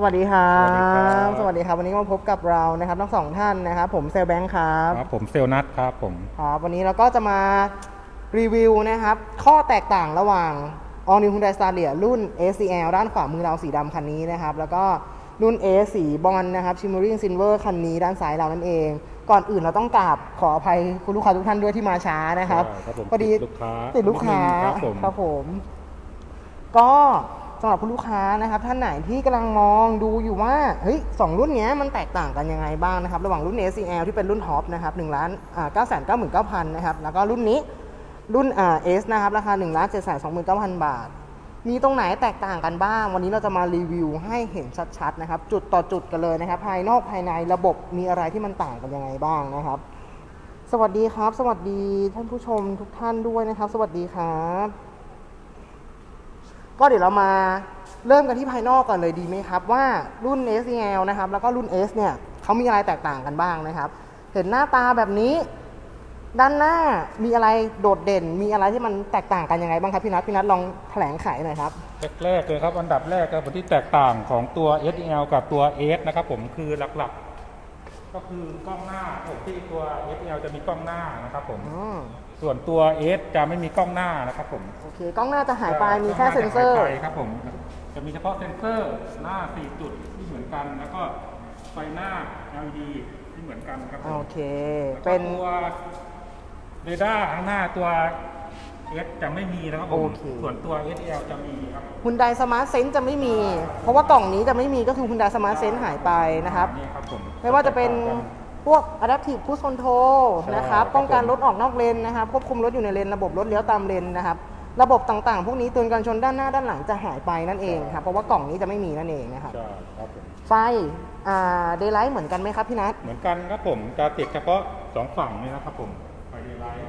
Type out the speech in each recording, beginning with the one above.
สวัสดีครับสวัสดีครับ สวัสดีครับ วันนี้มาพบกับเรานะครับทั้งสองท่านนะครับ ผมเซลแบงค์ครับครับ ผมเซลลนัทครับผมครับวันนี้เราก็จะมารีวิวนะครับ ข้อแตกต่างระหว่าง All New Hyundai Staria รุ่น ACL ด้านขวามือเราสีดำคันนี้นะครับ แล้วก็รุ่น A สีบอลนะครับ Shimmering Silver คันนี้ด้านซ้ายเรานั่นเอง ก่อนอื่นเราต้องกราบขออภัยคุณลูกค้าทุกท่านด้วยที่มาช้านะครับใช่ครับผมพอดีติดลูกค้าติดลูกค้านิดนึงครับผมครับผมก็ สำหรับคุณลูกค้านะครับท่านไหนที่กำลังมองดูอยู่ว่าเฮ้ยสองรุ่นนี้มันแตกต่างกันยังไงบ้างนะครับระหว่างรุ่น ACL ที่เป็นรุ่นท็อปนะครับ1ล้านอ่า9 9 9 9 0 0นเก้าพันนะครับแล้วก็รุ่นนี้รุ่นอ่า S นะครับราคา1ล้าน7 2 9 0 0 0บาท มีตรงไหนแตกต่างกันบ้าง วันนี้เราจะมารีวิวให้เห็นชัดๆนะครับจุดต่อจุดกันเลยนะครับภายนอกภายในระบบมีอะไรที่มันต่างกันยังไงบ้างนะครับสวัสดีครับ สวัสดีท่านผู้ชมทุกท่านด้วยนะครับ สวัสดีครับ ก็เดี๋ยวเรามาเริ่มกันที่ภายนอกก่อนเลยดีไหมครับ ว่ารุ่น s l นะครับแล้วก็รุ่น S เนี่ยเขามีอะไรแตกต่างกันบ้างนะครับ เห็นหน้าตาแบบนี้ ด้านหน้ามีอะไรโดดเด่น มีอะไรที่มันแตกต่างกันยังไงบ้างครับพี่นัทพี่นัทลองแถลงไขหน่อยครับแรกๆเลยครับอันดับแรกครับผมที่แตกต่างของตัว SL กับตัว S นะครับผมคือหลักๆ ก็คือกล้องหน้าผมที่ตัว SL จะมีกล้องหน้านะครับผมอืม ส่วนตัว S จะไม่มีกล้องหน้านะครับผมโอเคกล้องหน้าจะหายไปมีแค่กล้เซ็งหนน้าเซอร์จะหายไปครับผม จะมีเฉพาะเซ็นเซอร์หน้า 4 จุดที่เหมือนกัน แล้วก็ไฟหน้า LED ที่เหมือนกันครับผมโอเค แล้วก็เป็น ตัวเรดาร์ข้างหน้าตัว S จะไม่มีนะครับผมโอเค ส่วนตัว SL จะมีครับ คุณไดสมาร์ทเซนจะไม่มี เพราะว่ากล่องนี้จะไม่มีก็คือคุณไดสมาร์ทเซนหายไปนะครับ นี่ครับผมไม่ว่าจะเป็น พวก adaptive cruise control ใช่นะครับครับป้องกันผมรถออกนอกเลนนะครับควบคุมรถอยู่ในเลน ระบบรถเลี้ยวตามเลนนะครับระบบต่างๆ พวกนี้เตือนการชนด้านหน้าด้านหลังจะหายไปนั่นเองครับเพราะว่ากล่องนี้จะไม่มีนั่นเองนะครับใช่ครับผมไฟอ่า daylight เหมือนกันไหมครับพี่นัทเหมือนกันครับผมจะติดเฉพาะสองฝั่งนี่นะครับผมไฟเดย์ไลท์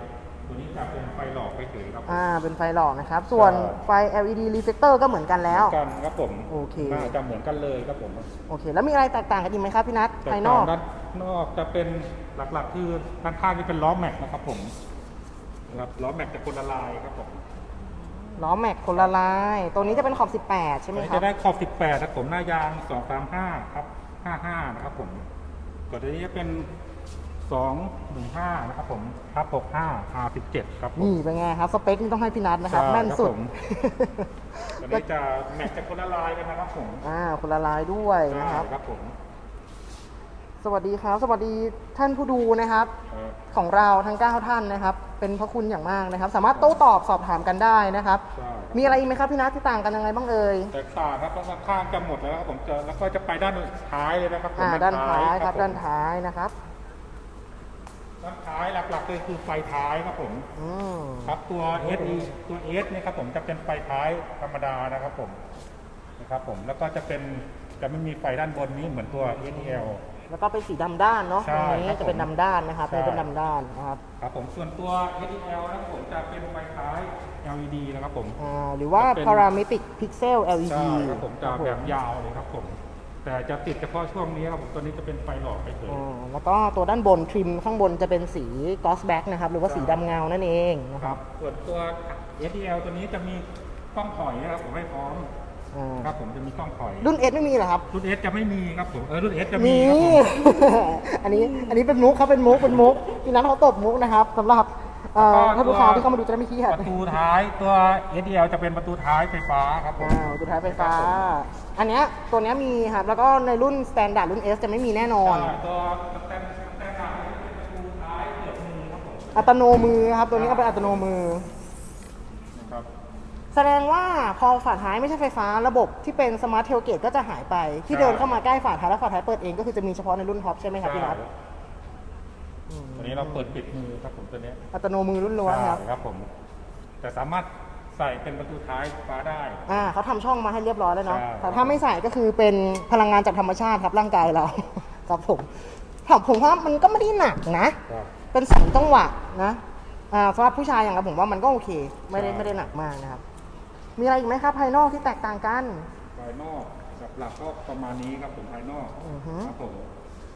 ตัวนี้ จะเป็นไฟหลอกไปเฉยครับผมอ่าเป็นไฟหลอกนะครับ ส่วนใช่ไฟ LED reflector ก็เหมือนกันแล้วเหมือนกันครับผมโอเคน่าจะเหมือนกันเลยครับผมโอเค แล้วมีอะไรแตกต่างกันอีกไหมครับพี่นัทแต่ภายนอกด้านนอกจะเป็นหลักๆคือด้านข้างนี่เป็นล้อแม็กนะครับผมนะครับล้อแม็กจะคนละลายครับผมล้อแม็กคนละลายตัวนี้จะเป็นขอบ 18 ใช่ไหมตัวนี้ครับจะได้ขอบ 18ครับผมหน้ายาง 235 ครับ 55 นะครับผมตัวนี้จะเป็น 215นะครับผมทับ65 R17 ครับผม นี่เป็นไงครับ สเปคนี่ต้องให้พี่นัทนะครับ ใช่แม่นสุด ครับผม ตัวนี้จะแม็กจะคนละลายกันนะครับผมอ่าคนละลายด้วยนะครับใช่ครับผมสวัสดีครับ สวัสดีท่านผู้ดูนะครับ เอ่อ ของเราทั้ง 9 ท่านนะครับ เป็นพระคุณอย่างมากนะครับ สามารถโต้ตอบสอบถามกันได้นะครับ ใช่มีอะไรอีกไหมครับพี่นัทที่ต่างกันยังไงบ้างเอ่ย แตกต่างครับข้างข้างจะหมดแล้วครับผมจะแล้วก็จะไปด้านท้ายเลยนะครับผมอ่าด้านท้ายครับผมด้านท้ายนะครับ ด้านท้ายหลักๆเลยคือไฟท้ายครับผมอืมครับตัว S ตัว S เนี่ยครับผมจะเป็นไฟท้ายธรรมดานะครับผมนะครับผมแล้วก็จะเป็นจะไม่มีไฟด้านบนนี้เหมือนตัว SL แล้วก็เป็นสีดำด้านเนาะใช่ตรงนี้ครับจะเป็นผมดำด้านนะครับใช่ เป็นดำด้านนะครับครับผมส่วนตัว SL นะครับผมจะเป็นไฟท้าย LED นะครับผม อ่าหรือว่า จะเป็น parametric pixel LED ใช่ครับผมจะครับผมแบบยาวเลยครับผม แต่จะติดเฉพาะช่วงนี้ครับผมตัวนี้จะเป็นไฟหลอกไปเฉย อ่าแล้วก็ตัวด้านบนทริมข้างบนจะเป็นสี gloss black นะครับหรือว่าใช่สีดำเงานั่นเองนะนะคครัรับบส่วนตัว SL ตัวนี้จะมีกล้องถอยนะครับผมให้พร้อมอ่าครับ ผมจะมีกล้องถอย รุ่น S ไม่มีเหรอครับ รุ่น S จะไม่มีครับผมเออรุ่น S จะมีมี ครับผม อันนี้อันนี้เป็นมุกครับเป็นมุกเป็นมุกพี่นัทเขาตบมุกนะครับสำหรับเอ่อแล้วก็ท่านลูกค้าตัวที่เข้ามาดูจะได้ไม่ขี้เกียจประตูท้ายตัว SL จะเป็นประตูท้ายไฟฟ้าครับผมอ่าตัวท้ายไฟฟ้า อันเนี้ยตัวเนี้ยมีครับ แล้วก็ในรุ่น standard รุ่น S จะไม่มีแน่นอนใช่ตัวสแตนสแตนดาร์ดเป็นประตูท้ายเปิดมือครับผมอัตโนมือครับ ตัวนี้ก็เป็นอัตโนมือ นะครับ แสดงว่าพอฝาท้ายไม่ใช่ไฟฟ้าระบบที่เป็นสมาร์ทเทลเกตก็จะหายไป ที่เดินเข้ามาใกล้ฝาท้ายและฝาท้ายเปิดเองก็คือจะมีเฉพาะในรุ่นท็อปใช่ไหมครับพี่นัทใช่ ตัวนี้เราเปิดปิดมือครับผมตัวเนี้ยอัตโนมือรุ่นล้วนครับ ใช่ครับผม แต่สามารถ ใส่เป็นประตูท้ายไฟฟ้าได้ อ่าเขาทำช่องมาให้เรียบร้อยแล้วเนาะใช่ แต่ถ้าไม่ใส่ก็คือเป็นพลังงานจากธรรมชาติครับร่างกายเรา ครับผมถามผมว่ามันก็ไม่ได้หนักนะ ครับ เป็นสองจังหวะนะอ่าสำหรับผู้ชายอย่างเราผมว่ามันก็โอเค ไม่ได้ใช่ ไม่ได้หนักมากนะครับ มีอะไรอีกไหมครับภายนอกที่แตกต่างกัน ภายนอกหลักๆก็ประมาณนี้ครับผมภายนอกอือฮึ ครับผม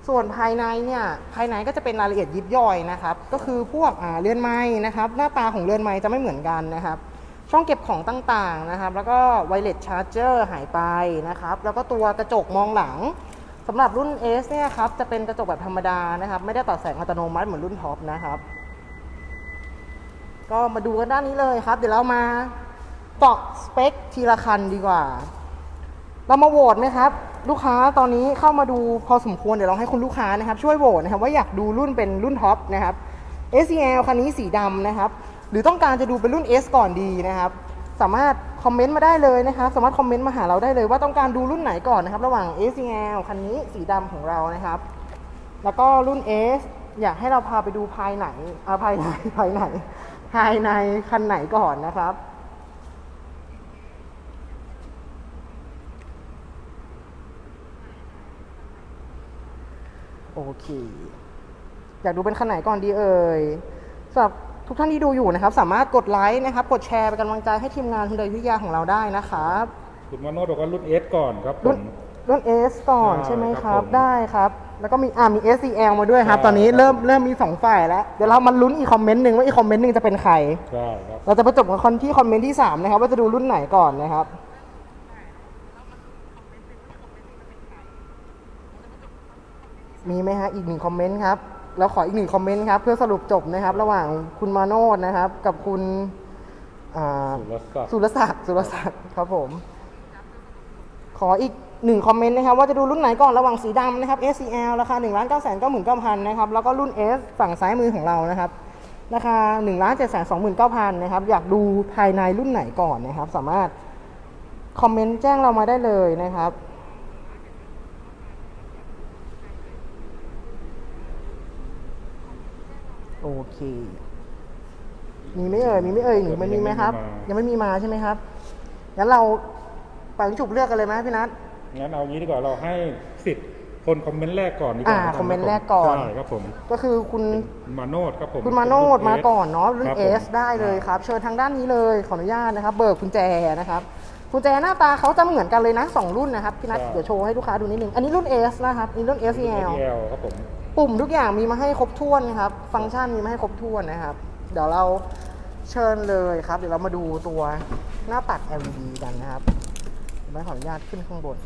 ส่วนภายในเนี่ยภายในก็จะเป็นรายละเอียดยิบย่อยนะครับ ก็คือพวกอ่าเรือนไม้นะครับ หน้าตาของเรือนไม้จะไม่เหมือนกันนะครับ ช่องเก็บของต่างๆนะครับ แล้วก็ไวเลสชาร์เจอร์หายไปนะครับ แล้วก็ตัวกระจกมองหลังสำหรับรุ่น S เนี่ยครับจะเป็นกระจกแบบธรรมดานะครับ ไม่ได้ตัดแสงอัตโนมัติเหมือนรุ่นท็อปนะครับ ก็มาดูกันด้านนี้เลยครับ เดี๋ยวเรามาเจาะสเปคทีละคันดีกว่า เรามาโหวตไหมครับ ลูกค้าตอนนี้เข้ามาดูพอสมควรเดี๋ยวเราให้คุณลูกค้านะครับ ช่วยโหวตนะครับว่าอยากดูรุ่นเป็นรุ่นท็อปนะครับ SEL คันนี้สีดำนะครับ หรือต้องการจะดูเป็นรุ่น S ก่อนดีนะครับ สามารถคอมเมนต์มาได้เลยนะครับ สามารถคอมเมนต์มาหาเราได้เลย ว่าต้องการดูรุ่นไหนก่อนนะครับ ระหว่าง S L คันนี้สีดำของเรานะครับ แล้วก็รุ่น S อยากให้เราพาไปดูภายไหนอาภายในภายไหน ภายในคันไหนก่อนนะครับโอเค อยากดูเป็นคันไหนก่อนดีเอ่ยสำหรับ ทุกท่านที่ดูอยู่นะครับ สามารถกดไลค์นะครับ กดแชร์เป็นกำลังใจให้ทีมงานคุณเดยวิทยาของเราได้นะครับคุณมาโนดบอกว่ารุ่น S ก่อนครับผรุ่นม รุ่น S ก่อนใช่ใช่ไหมคครัรับบผมได้ครับ แล้วก็มีอ่ามี SCL มาด้วยครับ ใช่ตอนนี้ครับ เริ่มเริ่มมีสองฝ่ายแล้ว เดี๋ยวเรามาลุ้นอีกคอมเมนต์หนึ่งว่าอีกคอมเมนต์หนึ่งจะเป็นใคร ใช่ครับ เราจะไปจบกันคนที่คอมเมนต์ที่ 3 นะครับ ว่าจะดูรุ่นไหนก่อนนะครับ มีไหมฮะ อีกหนึ่งคอมเมนต์ครับ เราขออีกหนึ่งคอมเมนต์ครับ เพื่อสรุปจบนะครับ ระหว่างคุณมาโนดนะครับ กับคุณอ่าสุรศักดิ์สุรศักดิ์สุรศักดิ์ครับผม ขออีกหนึ่งคอมเมนต์นะครับว่าจะดูรุ่นไหนก่อนระหว่างสีดำนะครับ SCL ราคา1 9 9 9 9 9 0 0นะครับแล้วก็รุ่น S ฝั่งซ้ายมือของเรานะครับราคา1 7 2 9 0 0 0นะครับอยากดูภายในรุ่นไหนก่อนนะครับ สามารถคอมเมนต์แจ้งเรามาได้เลยนะครับ โอเค มีไหม่เอ่ยมีไหม่เอ่ยหรือไม่มีไหมครับ ยังไม่มีมาใช่ไหมครับงั้นเราไปฉุบเลือกกันเลยไหมพี่นัทงั้นเอางี้ดีกว่าเราให้สิทธิ์คนคอมเมนต์แรกก่อนดีกว่าอ่าคอมเมนต์แรกก่อนใช่ครับผม ก็คือคุณมาโนดครับผมคุณมาโนดมาก่อนเนาะรุ่นครับเอผมสได้เลยครับ เชิญทางด้านนี้เลยขออนุญาตนะครับ เบิกกุญแจนะครับกุญแจหน้าตาเขาจะเหมือนกันเลยนะสองรุ่นนะครับพี่นัทเดี๋ยวโชว์ให้ลูกค้าดูนิดนึง อันนี้รุ่น S นะครับนี่รุ่น S E L L ครับผม ปุ่มทุกอย่างมีมาให้ครบถ้วนนะครับ ฟังก์ชันมีมาให้ครบถ้วนนะครับ เดี๋ยวเราเชิญเลยครับ เดี๋ยวเรามาดูตัวหน้าปัด LED กันนะครับไม่ขออนุญาตขึ้นข้างบน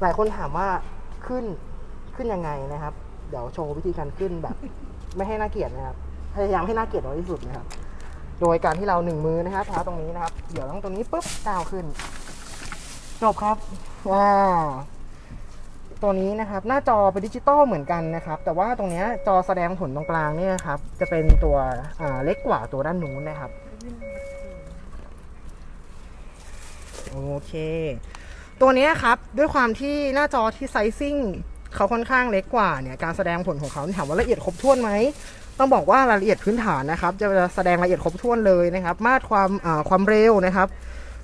หลายคนถามว่าขึ้นขึ้นยังไงนะครับ เดี๋ยวโชว์วิธีการขึ้นแบบ ไม่ให้น่าเกลียดนะครับ พยายามให้น่าเกลียดน้อยที่สุดนะครับ โดยการที่เราหนึ่งมือนะครับเท้าตรงนี้นะครับ เดี๋ยวต้องตรงนี้ปุ๊บก้าวขึ้น จบครับว้า ตัวนี้นะครับ หน้าจอเป็นดิจิตอลเหมือนกันนะครับ แต่ว่าตรงนี้จอแสดงผลตรงกลางเนี่ยครับ จะเป็นตัวเล็กกว่าตัวด้านนู้นนะครับ โอเค ตัวนี้ครับ ด้วยความที่หน้าจอที่ไซซิ่งเขาค่อนข้างเล็กกว่าเนี่ยการแสดงผลของเขาถามว่าละเอียดครบถ้วนไหมต้องบอกว่ารายละเอียดพื้นฐานนะครับ จะแสดงรายละเอียดครบถ้วนเลยนะครับ มาตรความความเร็วนะครับ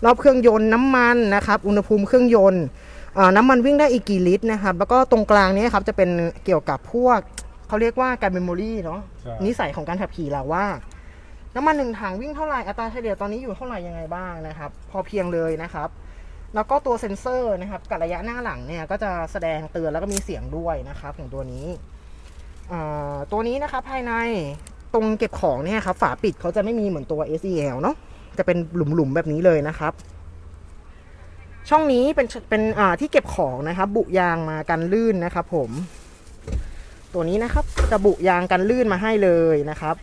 รอบเครื่องยนต์น้ำมันนะครับ อุณหภูมิเครื่องยนต์ น้ำมันวิ่งได้อีกกี่ลิตรนะครับ แล้วก็ตรงกลางเนี้ครับจะเป็นเกี่ยวกับพวกเขาเรียกว่าการเมมโมรีเนาะใช่นิสัยของการขับขี่เราว่า น้ำมันหนึ่งถังวิ่งเท่าไหร่อัตราเฉลี่ยตอนนี้อยู่เท่าไหร่ยังไงบ้างนะครับ พอเพียงเลยนะครับ แล้วก็ตัวเซ็นเซอร์นะครับกับระยะหน้าหลังเนี่ยก็จะแสดงเตือนแล้วก็มีเสียงด้วยนะครับของตัวนี้อ่าตัวนี้นะครับภายในตรงเก็บของเนี่ยครับฝาปิดเขาจะไม่มีเหมือนตัว SEL เนาะจะเป็นหลุมๆแบบนี้เลยนะครับ ช่องนี้เป็นเป็นอ่าที่เก็บของนะครับ บุยางมากันลื่นนะครับ ผม ตัวนี้นะครับจะบุยางกันลื่นมาให้เลยนะครับ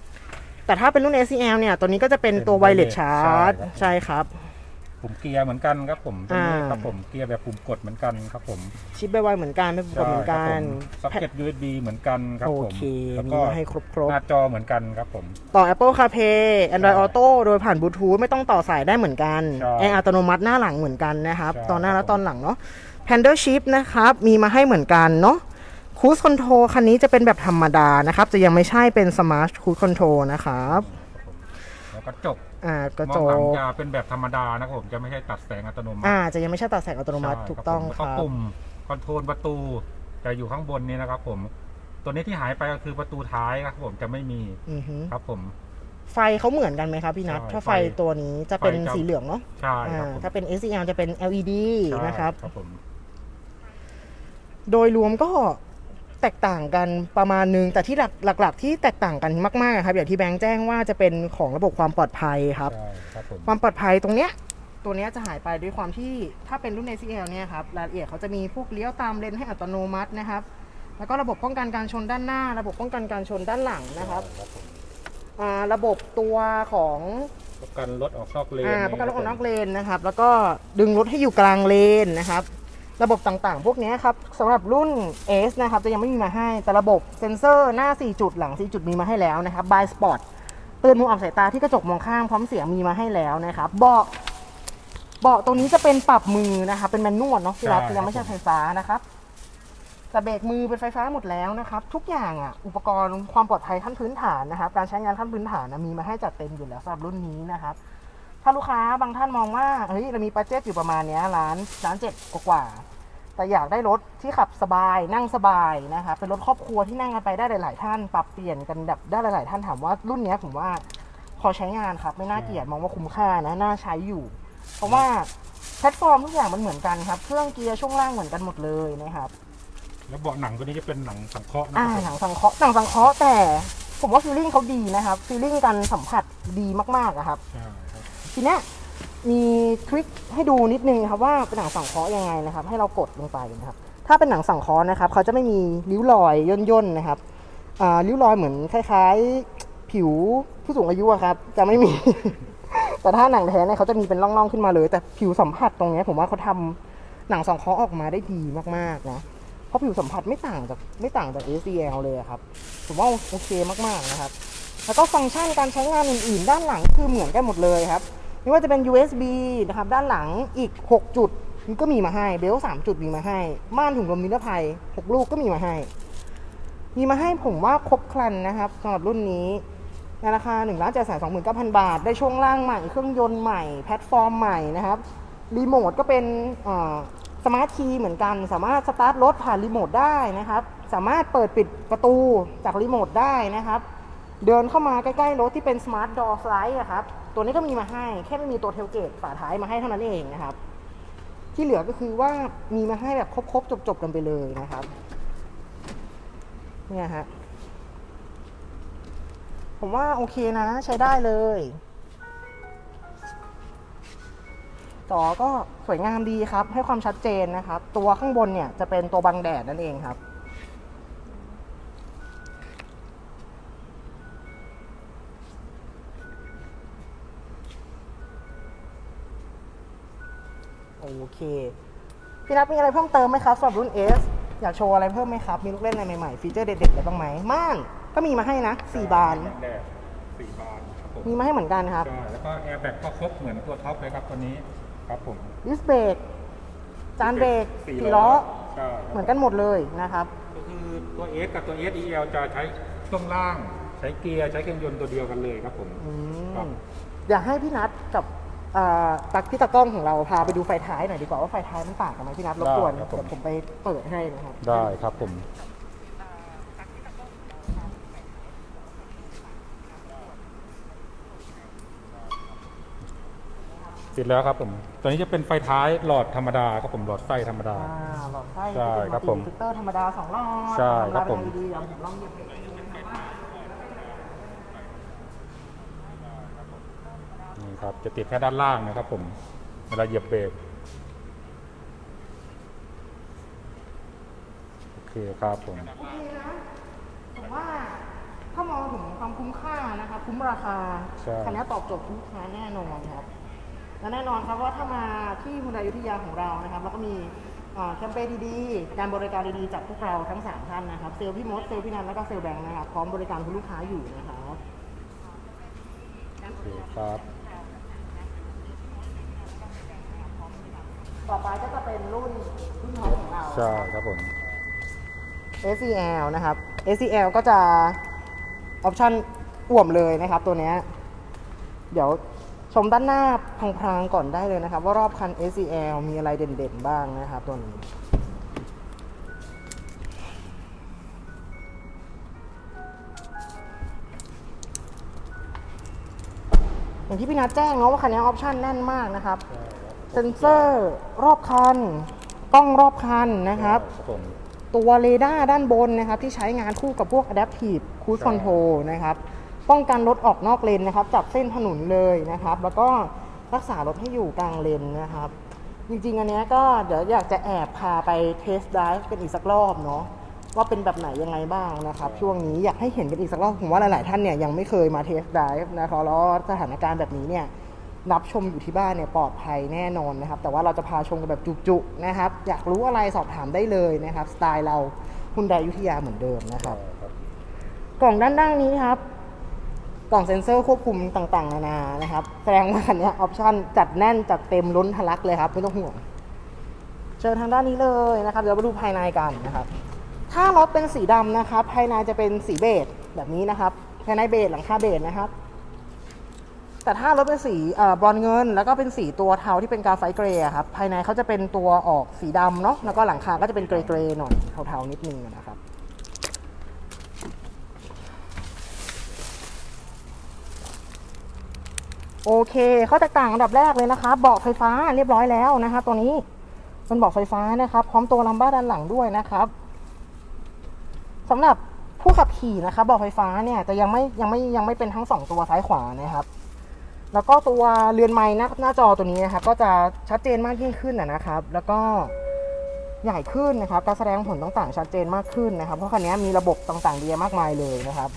แต่ถ้าเป็นรุ่น SEL เนี่ย ตัวนี้ก็จะเป็นตัวไวเลสชาร์จใช่ครับ ปุ่มเกียร์เหมือนกันครับผมตัวนี้อ่า ครับผมเกียร์แบบปุ่มกดเหมือนกันครับผมชิปไวๆเหมือนกันไม่ปกติเหมือนกันซ็อกเก็ต USB เหมือนกันครับโอผมเคแล้วมีก็มาให้ครบครบหน้าจอเหมือนกันครับผมๆต่อ Apple CarPlay Android Auto โดยผ่านบลูทูธไม่ต้องต่อสายได้เหมือนกันใช่แอร์อัตโนมัติหน้าหลังเหมือนกันนะครับ ใช่ ตอนหน้าและตอนหลังเนาะ Pander Shift นะครับ มีมาให้เหมือนกันเนาะ Cruise Control คันนี้จะเป็นแบบธรรมดานะครับ จะยังไม่ใช่เป็น Smart Cruise Control นะครับแล้ว กระจกอ่ากระมอจงหลังกจะเป็นแบบธรรมดานะครับผมจะไม่ใช่ตัดแสงอัตโนมัติอ่าจะยังไม่ใช่ตัดแสงอัตโนมัติใช่ถูกต้องผมคแล้วรับปุ่มคอนโทรลประตูจะอยู่ข้างบนนี้นะครับ ผมตัวนี้ที่หายไปก็คือประตูท้ายครับผมจะไม่มีอือฮึครับผม ไฟเขาเหมือนกันไหมครับพี่นัทใช่ถ้าไฟไฟตัวนี้จะเป็นไฟจะสีเหลืองเนาะใช่ครับอ่าผมถ้าเป็น SCL จะเป็น LED ใช่นะครับครับผมโดยรวมก็ แตกต่างกันประมาณนึง แต่ที่หลักหลักๆที่แตกต่างกันมากๆครับอย่างที่แบงค์แจ้งว่าจะเป็นของระบบความปลอดภัยครับใช่ครับผมความปลอดภัยตรงเนี้ยตัวเนี้ยจะหายไปด้วยความที่ถ้าเป็นรุ่น ACL เนี่ยครับรายละเอียดเขาจะมีพวกเลี้ยวตามเลนให้อัตโนมัตินะครับ แล้วก็ระบบป้องกันการชนด้านหน้า ระบบป้องกันการชนด้านหลังนะครับครับผมอ่าระบบตัวของประกันรถออกนอกเลนอ่าประกันรถออกนอกเลนนะครับ แล้วก็ดึงรถให้อยู่กลางเลนนะครับ ระบบต่างๆ พวกเนี้ยครับสำหรับรุ่น S นะครับจะยังไม่มีมาให้ แต่ระบบเซ็นเซอร์หน้า 4 จุดหลัง 4 จุดมีมาให้แล้วนะครับ by spot เตือนมุมอับสายตาที่กระจกมองข้างพร้อมเสียงมีมาให้แล้วนะครับเบาะเบาะตรงนี้จะเป็นปรับมือนะครับเป็นแมนนวลเนาะที่รักยังไม่ใช่ไฟฟ้านะครับแต่เบรกมือเป็นไฟฟ้าหมดแล้วนะครับ ทุกอย่างอะอุปกรณ์ความปลอดภัยขั้นพื้นฐานนะครับ การใช้งานขั้นพื้นฐานนะมีมาให้จัดเต็มอยู่แล้วสำหรับรุ่นนี้นะครับ ถ้าลูกค้าบางท่านมองว่าเฮ้ยเรามีบัจเจ็ตอยู่ประมาณเนี้ยล้านล้านเจ็ดกว่าๆแต่อยากได้รถที่ขับสบายนั่งสบายนะครับเป็นรถครอบครัวที่นั่งกันไปได้หลาย ๆ ท่านปรับเปลี่ยนกันแบบได้หลาย ๆ ท่านถามว่ารุ่นเนี้ยผมว่าพอใช้งานครับ ไม่น่าเกลียดมองว่าคุ้มค่านะน่าใช้อยู่ เพราะว่าแพลตฟอร์มทุกอย่างมันเหมือนกันครับ เครื่องเกียร์ช่วงล่างเหมือนกันหมดเลยนะครับแล้วเบาะหนังตัวนี้จะเป็นหนังสังเคราะห์นะอ่าครับหนังสังเคราะห์หนังสังเคราะห์แต่ ผมว่าฟีลลิ่งเขาดีนะครับฟีลลิ่งการสัมผัสดีมากๆอะครับ ใช่ครับ ทีเนี้ยมีทริคให้ดูนิดนึงครับว่าเป็นหนังสังเคราะห์ยังไงนะครับ ให้เรากดลงไปนะครับ ถ้าเป็นหนังสังเคราะห์นะครับ เขาจะไม่มีริ้วรอยย่นย่นๆนะครับอ่าริ้วรอยเหมือนคล้าย ๆ ผิวผู้สูงอายุครับ จะไม่มี แต่ถ้าหนังแท้เนี่ยเขาจะมีเป็นร่องๆขึ้นมาเลย แต่ผิวสัมผัสตรงนี้ผมว่าเขาทำหนังสังเคราะห์ออกมาได้ดีมากๆนะเพราะผิวสัมผัสไม่ต่างจากไม่ต่างจาก ACL เลยครับ ผมว่าโอเคมากๆนะครับ แล้วก็ฟังก์ชันการใช้งานอื่นๆ ด้านหลังคือเหมือนกันหมดเลยครับ ไม่ว่าจะเป็น USB นะครับด้านหลังอีก 6 จุดก็มีมาให้เบลสามจุดมีมาให้ ม่านถุงลมนิรภัย 6 ลูกก็มีมาให้ มีมาให้ผมว่าครบครันนะครับสำหรับรุ่นนี้ในราคา1 7 2 9 0 0 0บาท ได้ช่วงล่างใหม่ เครื่องยนต์ใหม่ แพลตฟอร์มใหม่นะครับรีโมทก็เป็นสมาร์ทคีย์เหมือนกัน สามารถสตาร์ทรถผ่านรีโมทได้นะครับ สามารถเปิดปิดประตูจากรีโมทได้นะครับ เดินเข้ามาใกล้ๆรถที่เป็น Smart Door Slide อะครับ ตัวนี้ก็มีมาให้ แค่ไม่มีตัวเทลเกตฝาท้ายมาให้เท่านั้นเองนะครับ ที่เหลือก็คือว่ามีมาให้แบบครบๆจบๆกันไปเลยนะครับ เนี่ยฮะผมว่าโอเคนะใช้ได้เลยจอก็สวยงามดีครับ ให้ความชัดเจนนะครับ ตัวข้างบนเนี่ยจะเป็นตัวบังแดดนั่นเองครับ เค พี่นัทมีอะไรเพิ่มเติมไหมครับสำหรับรุ่น S อยากโชว์อะไรเพิ่มไหมครับ มีลูกเล่นอะไรใหม่ๆ ฟีเจอร์เด็ดๆอะไรบ้างไหมม่านก็มีมาให้นะ4บาน แดดสี่บานครับผมมีมาให้เหมือนกันครับใช่แล้วก็แอร์แบ็กก็ครบเหมือนตัวท็อปเลยครับตัวนี้ครับผมดิสเบรกจานเบรกสี่สี่ล้อ ใช่เหมือนกันหมดเลยนะครับ ก็คือตัว S กับตัว SEL จะใช้ช่วงล่าง ใช้เกียร์ใช้เครื่องยนต์ตัวเดียวกันเลยครับผม อืครับมอยากให้พี่นัทกับอ่า ตักพี่ตากล้องของเราพาไปดูไฟท้ายหน่อยดีกว่าว่าไฟท้ายมันต่างกันไหมพี่นัทรบกวนได้ครับผม เดี๋ยวผมไปเปิดให้นะครับ ได้ครับผม ติดแล้วครับผม ตัวนี้จะเป็นไฟท้ายหลอดธรรมดาครับผมหลอดไฟธรรมดา อ่าหลอดไส้ใช่ครับผมฟิลเตอร์ธรรมดาสองหลอดใช่ครับผมดีๆเดี๋ยวผมลองเหยียบเบรกดูนะครับ นี่ ครับ จะติดแค่ด้านล่างนะครับ ผมเวลาเหยียบเบรกโอเคครับผมโอเคนะผมว่าถ้ามองถึงความคุ้มค่านะครับคุ้มราคาใช่คันนี้ตอบโจทย์ลูกค้าแน่นอนครับและแน่นอนครับว่าถ้ามาที่คุณอยุธยาของเรานะครับแล้วก็มีอ่าแคมเปญดีๆ การบริการดีๆจากพวกเราทั้งสามท่านนะครับ เซลล์พี่มด เซลล์พี่นัน แล้วก็เซลล์แบงค์นะครับ พร้อมบริการคุณลูกค้าอยู่นะครับโอเคครับ ต่อไปก็จะเป็นรุ่นรุ่นท็อปของเรา ใช่ครับผม SCL นะครับ SCL ก็จะออปชั่นอ่วมเลยนะครับตัวเนี้ยเดี๋ยวชมด้านหน้าพลางๆก่อนได้เลยนะครับ ว่ารอบคัน SCL มีอะไรเด่นๆบ้างนะครับตัวนี้ อย่างที่พี่นัทแจ้งเนาะว่าคันนี้ออปชั่นแน่นมากนะครับ เซ็นเซอร์รอบคันกล้องรอบคันนะครับครับ ผมตัวเรดาร์ด้านบนนะครับที่ใช้งานคู่กับพวก Adaptive Cruise Control นะครับป้องกันรถออกนอกเลนนะครับจับเส้นถนนเลยนะครับ แล้วก็รักษารถให้อยู่กลางเลนนะครับ จริงๆ อันเนี้ยก็เดี๋ยวอยากจะแอบพาไปเทสต์ไดฟ์กันอีกสักรอบเนาะว่าเป็นแบบไหนยังไงบ้างนะครับ ช่วงนี้อยากให้เห็นกันอีกสักรอบผมว่าหลายๆท่านเนี่ยยังไม่เคยมาเทสต์ไดฟ์นะครับแล้วสถานการณ์แบบนี้เนี่ย รับชมอยู่ที่บ้านเนี่ยปลอดภัยแน่นอนนะครับ แต่ว่าเราจะพาชมกันแบบจุกๆนะครับ อยากรู้อะไรสอบถามได้เลยนะครับ สไตล์เราคุณไดยุทธยาเหมือนเดิมนะครับครับ กล่องด้านล่างนี้ครับ กล่องเซ็นเซอร์ควบคุมต่างๆ นานานะครับ แสดงว่าคันนี้ออปชั่นจัดแน่นจัดเต็มล้นทะลักเลยครับ ไม่ต้องห่วง เชิญทางด้านนี้เลยนะครับ เดี๋ยวมาดูภายในกันนะครับ ถ้ารถเป็นสีดำนะครับ ภายในจะเป็นสีเบจแบบนี้นะครับภายในเบจหลังคาเบจนะครับ แต่ถ้ารถเป็นสีบรอนเงิน แล้วก็เป็นสีตัวเทาที่เป็นกาไฟเกรย์ครับภายในเขาจะเป็นตัวออกสีดำเนาะแล้วก็หลังคาก็จะเป็นเกรย์ๆหน่อยเทาๆนิดนึงนะครับโอเคข้อแตกต่างอันดับแรกเลยนะคะเบาะไฟฟ้าเรียบร้อยแล้วนะครับตัวนี้เป็นเบาะไฟฟ้านะครับ พร้อมตัวลัมบ้าด้านหลังด้วยนะครับสำหรับผู้ขับขี่นะครับเบาะไฟฟ้าเนี่ยจะยังไม่ยังไม่ยังไม่เป็นทั้งสองตัวซ้ายขวานะครับ แล้วก็ตัวเรือนไม้หน้าหน้าจอตัวนี้นะครับก็จะชัดเจนมากยิ่งขึ้นนะครับ แล้วก็ใหญ่ขึ้นนะครับการแสดงผลต่างๆชัดเจนมากขึ้นนะครับ เพราะคันนี้มีระบบต่างๆเดีมากมายเลยนะครับ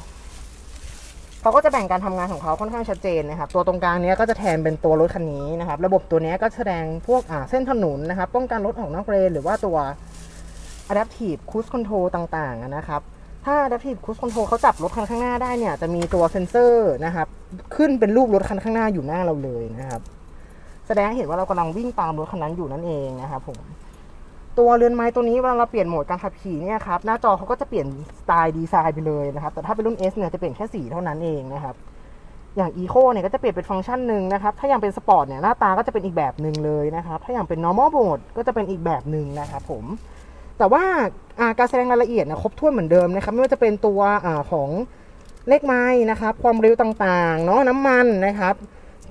เขาก็จะแบ่งการทำงานของเขาค่อนข้างชัดเจนนะครับ ตัวตรงกลางนี้ก็จะแทนเป็นตัวรถคันนี้นะครับ ระบบตัวนี้ก็แสดงพวกเส้นถนนนะครับ ป้องกันรถออกนอกเลนหรือว่าตัว adaptive cruise control ต่างๆนะครับ ถ้า adaptive cruise control เขาจับรถคันข้างหน้าได้เนี่ยจะมีตัวเซ็นเซอร์นะครับ ขึ้นเป็นรูปรถคันข้างหน้าอยู่หน้าเราเลยนะครับ แสดงให้เห็นว่าเรากำลังวิ่งตามรถคันนั้นอยู่นั่นเองนะครับผมตัวเรือนไม้ตัวนี้เวลาเราเปลี่ยนโหมดการขับขี่เนี่ยครับหน้าจอเขาก็จะเปลี่ยนสไตล์ดีไซน์ไปเลยนะครับ แต่ถ้าเป็นรุ่น S เนี่ยจะเปลี่ยนแค่สีเท่านั้นเองนะครับอย่าง Eco เนี่ยก็จะเปลี่ยนเป็นฟังก์ชันหนึ่งนะครับ ถ้าอย่างเป็นสปอร์ตเนี่ยหน้าตาก็จะเป็นอีกแบบหนึ่งเลยนะครับ ถ้าอย่างเป็น normal mode ก็จะเป็นอีกแบบหนึ่งนะครับผม แต่ว่าการแสดงรายละเอียดนะครบถ้วนเหมือนเดิมนะครับ ไม่ว่าจะเป็นตัวอของ เลขไม้นะครับ ความเร็วต่างๆ เนาะน้ำมันนะครับ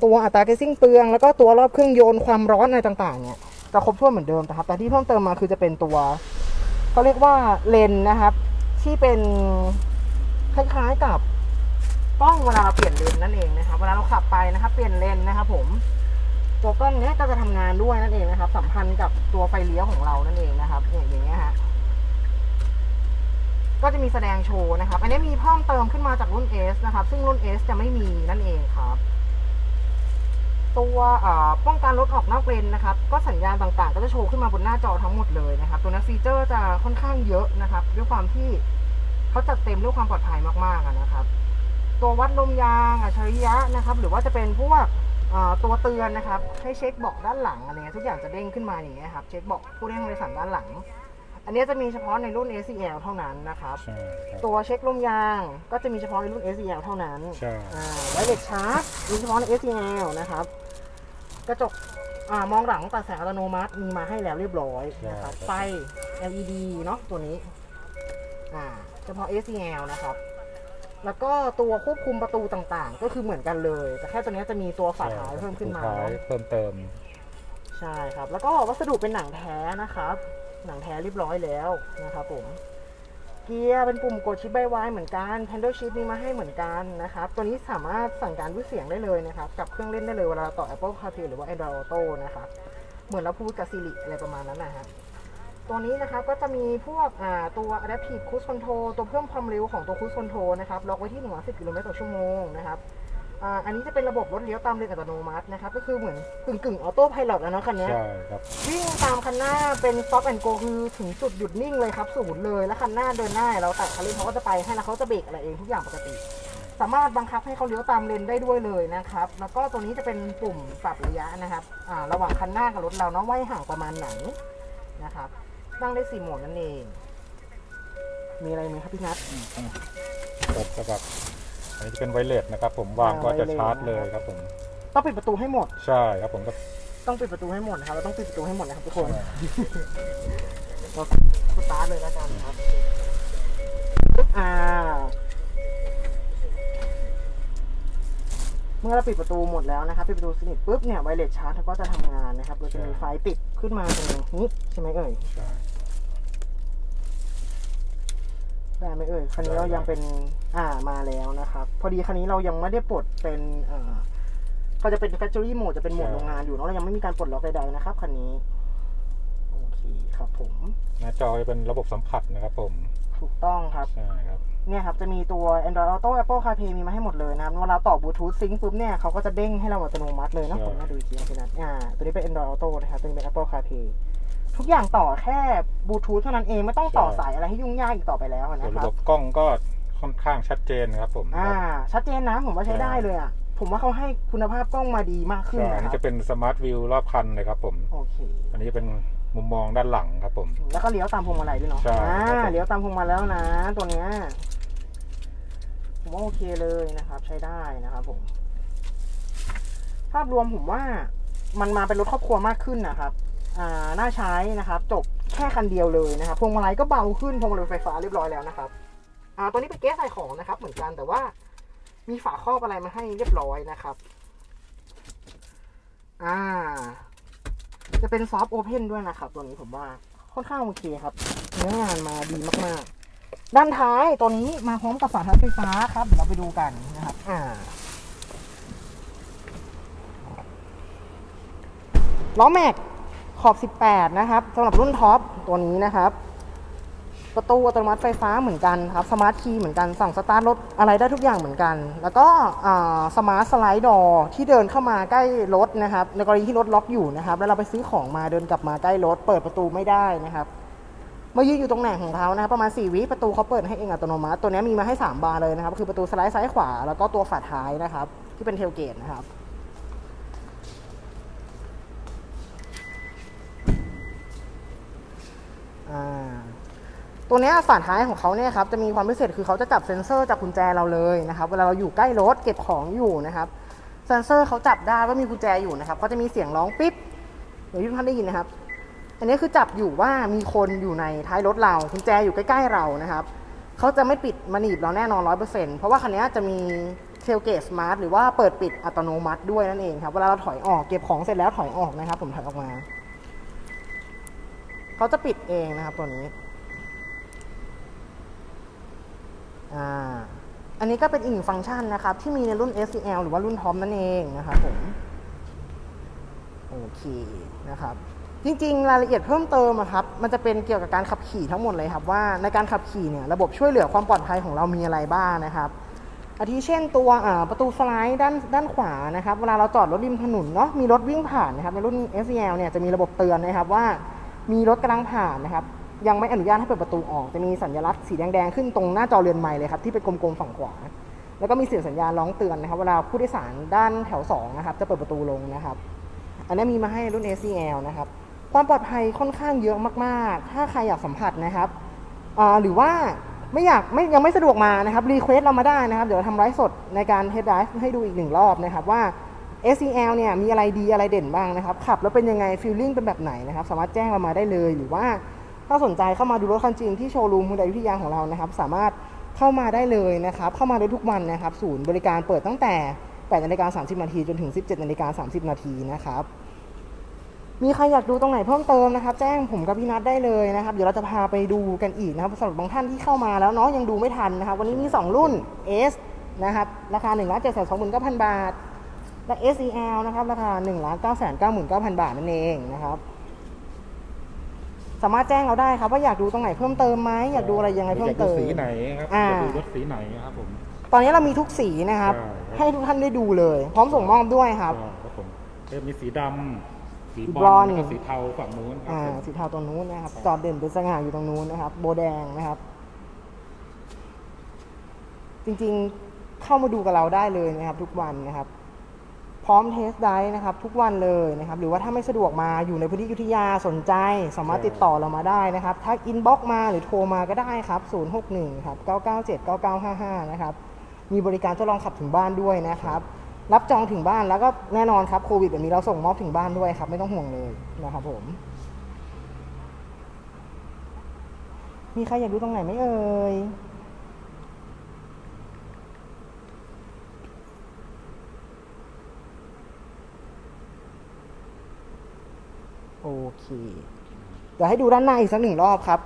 ตัวอัตราแก๊สซิ่งเปลือง แล้วก็ตัวรอบเครื่องยนต์ความร้อนอะไรต่างๆ เนี่ยจะครบถ้วนเหมือนเดิมนะครับ แต่ที่เพิ่มเติมมาคือจะเป็นตัวเขาเรียกว่าเลนนะครับ ที่เป็นคล้ายๆกับกล้องเวลาเราเปลี่ยนเลนนั่นเองนะครับ เวลาเราขับไปนะครับ เปลี่ยนเลนนะครับ ผมตัวกล้องเนี้ยก็จะทำงานด้วยนั่นเองนะครับ สัมพันธ์กับตัวไฟเลี้ยวของเรานั่นเองนะครับอย่างเงี้ยฮะ ก็จะมีแสดงโชว์นะครับ อันนี้มีเพิ่มเติมขึ้นมาจากรุ่น S นะครับ ซึ่งรุ่น S จะไม่มีนั่นเองครับ ตัวอ่าป้องกันรถออกนอกเลนนะครับ ก็สัญญาณต่างๆ ก็จะโชว์ขึ้นมาบนหน้าจอทั้งหมดเลยนะครับ ตัวนี้ฟีเจอร์จะค่อนข้างเยอะนะครับ ด้วยความที่เขาจัดเต็มด้วยความปลอดภัยมากๆนะครับ ตัววัดลมยางอัจฉริยะนะครับ หรือว่าจะเป็นพวกอ่าตัวเตือนนะครับ ให้เช็คบอกด้านหลังอะไรเงี้ยทุกอย่างจะเด้งขึ้นมาอย่างเงี้ยครับ เช็คบอกผู้เล่นบริษัทด้านหลัง อันนี้จะมีเฉพาะในรุ่น ACL เท่านั้นนะครับ ใช่ครับ ตัวเช็คลมยางก็จะมีเฉพาะในรุ่น SEL เท่านั้นใช่ อ่าไวเลสชาร์จมีเฉพาะใน SEL นะครับ กระจกอ่ามองหลังตัดแสงอัตโนมัติมีมาให้แล้วเรียบร้อยนะครับไฟ LED เนาะตัวนี้ อ่า เฉพาะ SEL นะครับ แล้วก็ตัวควบคุมประตูต่างๆ ก็คือเหมือนกันเลย แต่แค่ตัวนี้จะมีตัวฝาท้ายเพิ่มขึ้นมาท้ายเนอะเพิ่มเติม ใช่ครับ แล้วก็วัสดุเป็นหนังแท้นะครับ หนังแท้เรียบร้อยแล้วนะครับผมเกียร์เป็นปุ่มกดชิปใบไว้เหมือนกัน Handle Shift มีมาให้เหมือนกันนะครับ ตัวนี้สามารถสั่งการด้วยเสียงได้เลยนะครับ กับเครื่องเล่นได้เลยเวลาต่อ Apple CarPlay หรือว่า Android Auto นะครับ เหมือนเราพูดกับ Siri อะไรประมาณนั้นนะฮะตัวนี้นะครับก็จะมีพวกอ่าตัว Adaptive Cruise Control ตัวเพิ่มความเร็วของตัว Cruise Control นะครับ ล็อกไว้ที่ 110 กิโลเมตรต่อชั่วโมงนะครับ อ่าอันนี้จะเป็นระบบรถเลี้ยวตามเลนอัตโนมัตินะครับ ก็คือเหมือนกึ่งกึ่งออโต้พายロแล้วเนาะคันเนี้ยใช่ครับวิ่งตามคันหน้าเป็น stop and go คือถึงจุดหยุดนิ่งเลยครับศูนย์เลย แล้วคันหน้าเดินหน้าเราแตะคันเร่งเขาก็จะไปให้แล้วเขาจะเบรกอะไรเองทุกอย่างปกติ สามารถบังคับให้เขาเลี้ยวตามเลนได้ด้วยเลยนะครับ แล้วก็ตัวนี้จะเป็นปุ่มปรับระยะนะครับอ่าระหว่างคันหน้ากับรถเราเนาะว่าให้ห่างประมาณไหนนะครับตั้งได้สี่โหมดนั่นเอง มีอะไรไหมครับพี่นัทก็จะแบบ อันนี้จะเป็นไวเลสนะครับผมวางก็จะชาร์จเลยครับผม ต้องปิดประตูให้หมด ใช่ครับผมก็ต้องปิดประตูให้หมดนะครับเราต้องปิดประตูให้หมดนะครับทุกคนใช่เราสตาร์ทเลยแล้วกันครับอ่าเมื่อเราปิดประตูหมดแล้วนะครับปิดประตูสนิทปุ๊บเนี่ยไวเลสชาร์จก็จะทำงานนะครับโดยจะมีไฟติดขึ้นมาตรงนี้ใช่ไหมเอ่ยใช่ ได้ไหมเอ่ยคันนี้เรายังเป็นอ่ามาแล้วนะครับ พอดีคันนี้เรายังไม่ได้ปลดเป็นเอ่อก็จะเป็น factory mode จะเป็นโหมดโรงงานอยู่เนาะเรายังไม่มีการปลดล็อกใดๆนะครับคันนี้โอเคครับผมหน้าจอจะเป็นระบบสัมผัสนะครับผมถูกต้องครับใช่ครับเนี่ยครับจะมีตัว Android Auto Apple CarPlay มีมาให้หมดเลยนะครับเวลาต่อบลูทูธซิงค์ปุ๊บเนี่ยเขาก็จะเด้งให้เราอัตโนมัติเลยนะใช่ผมมาดูอีกทีนะพี่นัทอ่าตัวนี้เป็น Android Auto นะครับตัวนี้เป็น Apple CarPlay ทุกอย่างต่อแค่บลูทูธเท่านั้นเองไม่ต้องต่อสายอะไรให้ยุ่งยากอีกต่อไปแล้วส่วนนะคระรับบ บกล้องก็ค่อนข้างชัดเจนนะครับผมอ่า ชัดเจนนะผมว่าใช้ได้เลยอะ ผมว่าเขาให้คุณภาพกล้องมาดีมากขึ้นใช่อันนะคนี้รับจะเป็นสมาร์ทวิวรอบคันเลยครับผม โอเค อันนี้จะเป็นมุมมองด้านหลังครับผม แล้วก็เลี้ยวตามพวงมาลัยด้วยเนาะใช่อ่าครับผม เลี้ยวตามพวงมาลัยแล้วนะ ตัวเนี้ยผมว่าโอเคเลยนะครับ ใช้ได้นะครับผม ภาพรวมผมว่ามันมาเป็นรถครอบครัวมากขึ้นนะครับ อ่าน่าใช้นะครับจบแค่คันเดียวเลยนะครับพวงมาลัยก็เบาขึ้นพวงมาลัยไฟฟ้าเรียบร้อยแล้วนะครับอ่าตัวนี้เป็นเก๊สใส่ของนะครับ เหมือนกันแต่ว่ามีฝาครอบอะไรมาให้เรียบร้อยนะครับอ่าจะเป็นซอฟต์โอเพนด้วยนะครับ ตัวนี้ผมว่าค่อนข้างโอเคครับเนื้องานมาดีมากๆ ด้านท้ายตัวนี้มาพร้อมกับฝาท้ายไฟฟ้าครับเดี๋ยวเราไปดูกันนะครับอ่าล้อแม็ก ขอบ 18 นะครับสำหรับรุ่นท็อปตัวนี้นะครับ ประตูอัตโนมัติไฟฟ้าเหมือนกันครับสมาร์ทคีย์เหมือนกันสั่งสตาร์ทรถอะไรได้ทุกอย่างเหมือนกัน แล้วก็สมาร์ทสไลด์ดอที่เดินเข้ามาใกล้รถนะครับ ในกรณีที่รถล็อกอยู่นะครับ แล้วเราไปซื้อของมาเดินกลับมาใกล้รถ เปิดประตูไม่ได้นะครับเมื่อยืนอยู่ตรงแหน่งของเขานะครับประมาณ 4 วิประตูเขาเปิดให้เองอัตโนมัติ ตัวนี้มีมาให้ 3 บานเลยนะครับ คือประตูสไลด์ซ้ายขวา แล้วก็ตัวฝาท้ายนะครับ ที่เป็นเทลเกตนะครับ อ่า ตัวนี้ฝาท้ายของเขาเนี่ยครับจะมีความพิเศษคือเขาจะจับเซ็นเซอร์จากกุญแจเราเลยนะครับเวลาเราอยู่ใกล้รถเก็บของอยู่นะครับเซ็นเซอร์เขาจับได้ว่ามีกุญแจอยู่นะครับเขาจะมีเสียงร้องปิ๊บเดี๋ยวพี่ท่านได้ยินนะครับ อันนี้คือจับอยู่ว่ามีคนอยู่ในท้ายรถเรากุญแจอยู่ใกล้ๆเรานะครับเขาจะไม่ปิดมาหนีบเราแน่นอนร้อยเปอร์เซ็นต์เพราะว่าคันนี้จะมีเทลเกตสมาร์ทหรือว่าเปิดปิดอัตโนมัติด้วยนั่นเองครับเวลาเราถอยออกเก็บของเสร็จแล้วถอยออกนะครับ ผมถอยออกมา เขาจะปิดเองนะครับตัวนี้อ่าอันนี้ก็เป็นอีกหนึ่งฟังก์ชันนะครับ ที่มีในรุ่น SCL หรือว่ารุ่นทอปนั่นเองนะครับผมโอเคนะครับจริงๆ รายละเอียดเพิ่มเติมครับ มันจะเป็นเกี่ยวกับการขับขี่ทั้งหมดเลยครับว่าในการขับขี่เนี่ยระบบช่วยเหลือความปลอดภัยของเรามีอะไรบ้างนะครับอาทิเช่นตัวประตูสไลด์ด้านด้านขวานะครับ เวลาเราจอดรถริมถนนเนาะมีรถวิ่งผ่านนะครับในรุ่น sl เนี่ยจะมีระบบเตือนนะครับว่า มีรถกำลังผ่านนะครับ ยังไม่อนุญาตให้เปิดประตูออก จะมีสัญลักษณ์สีแดงๆขึ้นตรงหน้าจอเรือนไม้เลยครับที่เป็นกลมๆฝั่งขวา แล้วก็มีเสียงสัญญาณร้องเตือนนะครับเวลาผู้โดยสารด้านแถวสองนะครับจะเปิดประตูลงนะครับ อันนี้มีมาให้รุ่น ACL นะครับ ความปลอดภัยค่อนข้างเยอะมากๆ ถ้าใครอยากสัมผัสนะครับหรือว่าไม่อยากไม่ยังไม่สะดวกมานะครับรีเควสเรามาได้นะครับ เดี๋ยวทำไลฟ์สดในการเทสไดฟ์ให้ดูอีกหนึ่งรอบนะครับว่า ACL เนี่ยมีอะไรดีอะไรเด่นบ้างนะครับ ขับแล้วเป็นยังไงฟีลลิ่งเป็นแบบไหนนะครับ สามารถแจ้งเรามาได้เลยหรือว่าถ้าสนใจเข้ามาดูรถคันจริงที่โชว์รูมฮุนไดวิทยาของเรานะครับ สามารถเข้ามาได้เลยนะครับ เข้ามาได้ทุกวันนะครับ ศูนย์บริการเปิดตั้งแต่8นาฬิกา30 นาทีจนถึง 17นาฬิกา30 นาทีนะครับ มีใครอยากดูตรงไหนเพิ่มเติมนะครับ แจ้งผมกับพี่นัทได้เลยนะครับ เดี๋ยวเราจะพาไปดูกันอีกนะครับสำหรับบางท่านที่เข้ามาแล้วเนาะยังดูไม่ทันนะครับ วันนี้มี 2 รุ่น S นะครับ ราคา1 7 2 9 0 0 0บาท และ SEL นะครับราคา 1 9 9 9 9 0 0 บาทนั่นเองนะครับ สามารถแจ้งเราได้ครับว่าอยากดูตรงไหนเพิ่มเติมไหมอยากดูอะไรยังไงเพิ่มเติม อยากดูสีไหนครับอ่า อยากดูรถสีไหนครับผม ตอนนี้เรามีทุกสีนะครับ ใช่ครับ ให้ทุกท่านได้ดูเลย พร้อมส่งมอบด้วยครับก็ครับผมก็มีสีดำสีสีบบรรออนนซ์แล้วก็สีเทาฝั่งนู้นครับอ่าผมสีเทาตรงนู้นนะครับจอดเด่นเป็นสง่าอยู่ตรงนู้นนะครับ โบแดงนะครับ จริงๆเข้ามาดูกับเราได้เลยนะครับ ทุกวันนะครับพ ร้อมเทสได้นะครับทุกวันเลยนะครับหรือว่าถ้าไม่สะดวกมาอยู่ในพื้นที่อยุธยาสนใจ สามารถติดต่อเรามาได้นะครับทักอินบ็อกมาหรือโทรมาก็ได้ครับ 061ครับ997 9955 นะครับมีบริการทดลองขับถึงบ้านด้วยนะครับรับจองถึงบ้านแล้วก็แน่นอนครับโควิดแบบนี้เราส่งมอบถึงบ้านด้วยครับ ไม่ต้องห่วงเลยนะครับผม มีใครอยากดูตรงไหนไหมเอ่ย เค เดี๋ยวให้ดูด้านหน้าอีกสักหนึ่งรอบครับ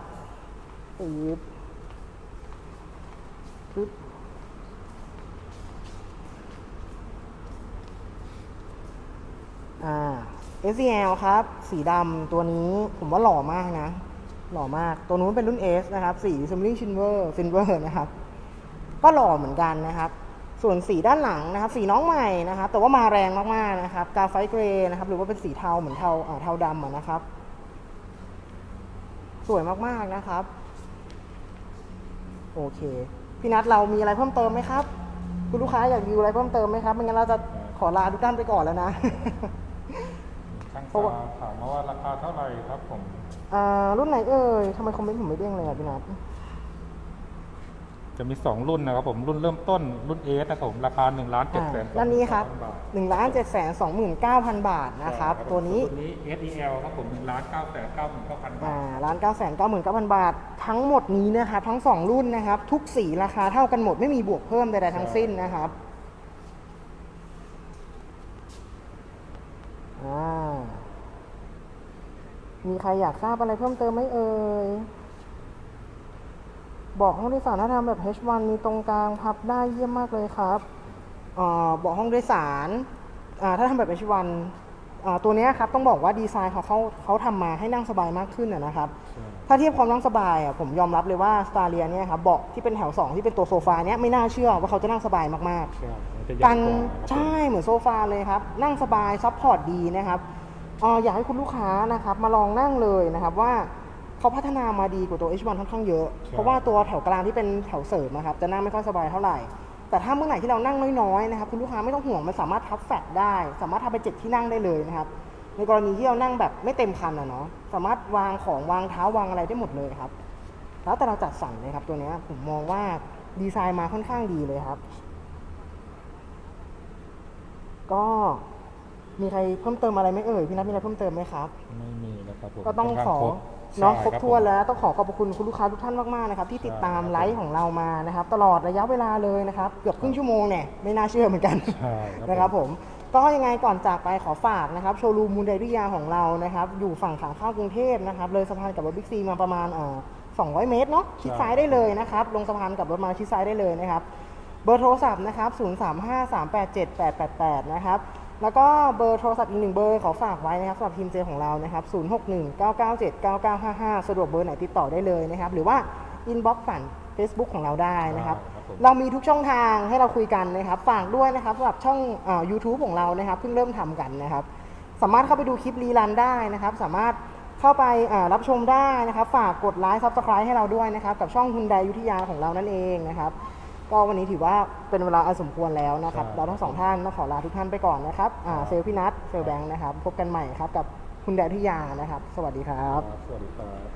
ปึ๊บปึ๊บอ่า SEL ครับ สีดำตัวนี้ผมว่าหล่อมากนะ หล่อมาก ตัวนู้นเป็นรุ่น S นะครับ สี s i m m e r i n g Silver Silver นะครับ ก็หล่อเหมือนกันนะครับ ส่วนสีด้านหลังนะครับ สีน้องใหม่นะครับ แต่ว่ามาแรงมากๆนะครับ กาไฟเกรย์นะครับ หรือว่าเป็นสีเทาเหมือนเทาอ่าเทาดำอะนะครับ สวยมากๆนะครับ โอเค พี่นัทเรามีอะไรเพิ่มเติมไหมครับ คุณลูกค้าอยากดูอะไรเพิ่มเติมไหมครับ ไม่งั้นเราจะขอลาทุกท่านไปก่อนแล้วนะช่างเพราะว่าตาถามมาว่าราคาเท่าไหร่ครับผมอ่ารุ่นไหนเอ่ยทำไมคอมเมนต์ผมไม่เด้งเลยอะพี่นัท จะมี 2 รุ่นนะครับผมรุ่นเริ่มต้นรุ่นเอสนะครับผมราคา1นึ่งล้านเจ็ดอ่าแสนด้านนี้ครับหนึ่งล้านเจ็ดแสนสองหมื่นเก้าพันบาทนะครับ ตัวนี้ตัวนี้ SEL ครับผม1นึ่งล้านเก้าแสนเก้าหมื่นเก้าพันบาอ่าทล้านเก้าแสนเก้าหมื่นเก้าพันบาท ทั้งหมดนี้นะครับทั้งสองรุ่นนะครับ ทุกสีราคาเท่ากันหมดไม่มีบวกเพิ่มใดๆทั้งสิ้นนะครับอ่ามีใครอยากทราบอะไรเพิ่มเติมไหมเอ่ย บอกห้องโดยสารถ้าทำแบบ H1 มีตรงกลางพับได้เยี่ยมมากเลยครับอ่าบอกห้องโดยสารอ่าถ้าทำแบบ H1 อ่าตัวเนี้ยครับต้องบอกว่าดีไซน์เขาเขาเขาทำมาให้นั่งสบายมากขึ้นนะนะครับ ถ้าเทียบความนั่งสบายอะผมยอมรับเลยว่าสตาเลียเนี่ยครับเบาะที่เป็นแถว 2 ที่เป็นตัวโซฟาเนี้ยไม่น่าเชื่อว่าเขาจะนั่งสบายมากใช่มันจะใหๆญ่กันกว่านะครับใช่เหมือนโซฟาเลยครับ นั่งสบายซัพพอร์ตดีนะครับอ่าอยากให้คุณลูกค้านะครับมาลองนั่งเลยนะครับว่า เขาพัฒนามาดีกว่าตัว H1 ค่อนข้างเยอะ เพราะว่าตัวแถวกลางที่เป็นแถวเสริมนะครับจะนั่งไม่ค่อยสบายเท่าไหร่ แต่ถ้าเมื่อไหร่ที่เรานั่งน้อยๆนะครับคุณลูกค้าไม่ต้องห่วงมันสามารถทับแฟตได้ สามารถทำเป็นเจ็ดที่นั่งได้เลยนะครับในกรณีที่เรานั่งแบบไม่เต็มคันอะเนาะสามารถวางของวางเท้าวางอะไรได้หมดเลยครับ แล้วแต่เราจัดสรรเลยครับตัวเนี้ยผมมองว่าดีไซน์มาค่อนข้างดีเลยครับ ก็มีใครเพิ่มเติมอะไรไหมเอ่ยพี่นัทมีอะไรเพิ่มเติมไหมครับ ไม่มีนะครับผมก็ต้องค่นขข้าอครบ เนาะใช่ครบผมถ้วนแล้วต้องขอขอบพระคุณคุณลูกค้าทุกท่านมากๆนะครับที่ติดตามใช่ครับไลฟ์ของเรามานะครับ ตลอดระยะเวลาเลยนะครับ เกือบครึ่งชั่วโมงเนี่ยไม่น่าเชื่อเหมือนกันใช่ครับนะครับผมก็ยังไงก่อนจากไปขอฝากนะครับโชว์รูมมูลไดริยาของเรานะครับ อยู่ฝั่งขาเข้ากรุงเทพนะครับ เลยสะพานกับรถบิ๊กซีมาประมาณอ่า200 เมตรเนาะชิดซ้ายได้เลยนะครับ ลงสะพานกับรถมาชิดซ้ายได้เลยนะครับ เบอร์โทรศัพท์นะครับ 0353878888นะครับ แล้วก็เบอร์โทรศัพท์อีกหนึ่งเบอร์ขอฝากไว้นะครับสำหรับทีมเจของเรานะครับ0619979955 สะดวกเบอร์ไหนติดต่อได้เลยนะครับ หรือว่าอินบ็อกซ์ผ่าน Facebook ของเราได้นะครับใช่ครับผมเรามีทุกช่องทางให้เราคุยกันนะครับ ฝากด้วยนะครับสำหรับช่องอา YouTube ของเรานะครับเพิ่งเริ่มทำกันนะครับ สามารถเข้าไปดูคลิปรีลันได้นะครับ สามารถเข้าไปอ่ารับชมได้นะครับ ฝากกดไลค์ซับสไครต์ให้เราด้วยนะครับ กับช่องคุณไดยุทธยาของเรานั่นเองนะครับ ก็วันนี้ถือว่าเป็นเวลาอันสมควรแล้วนะครับใช่เราทั้งสองท่านต้องขอลาทุกท่านไปก่อนนะครับอ่าเซลลพี่นัทเซลลแบงค์นะครับ พบกันใหม่ครับกับคุณไดยุทธยานะครับ สวัสดีครับ สวัสดีครับ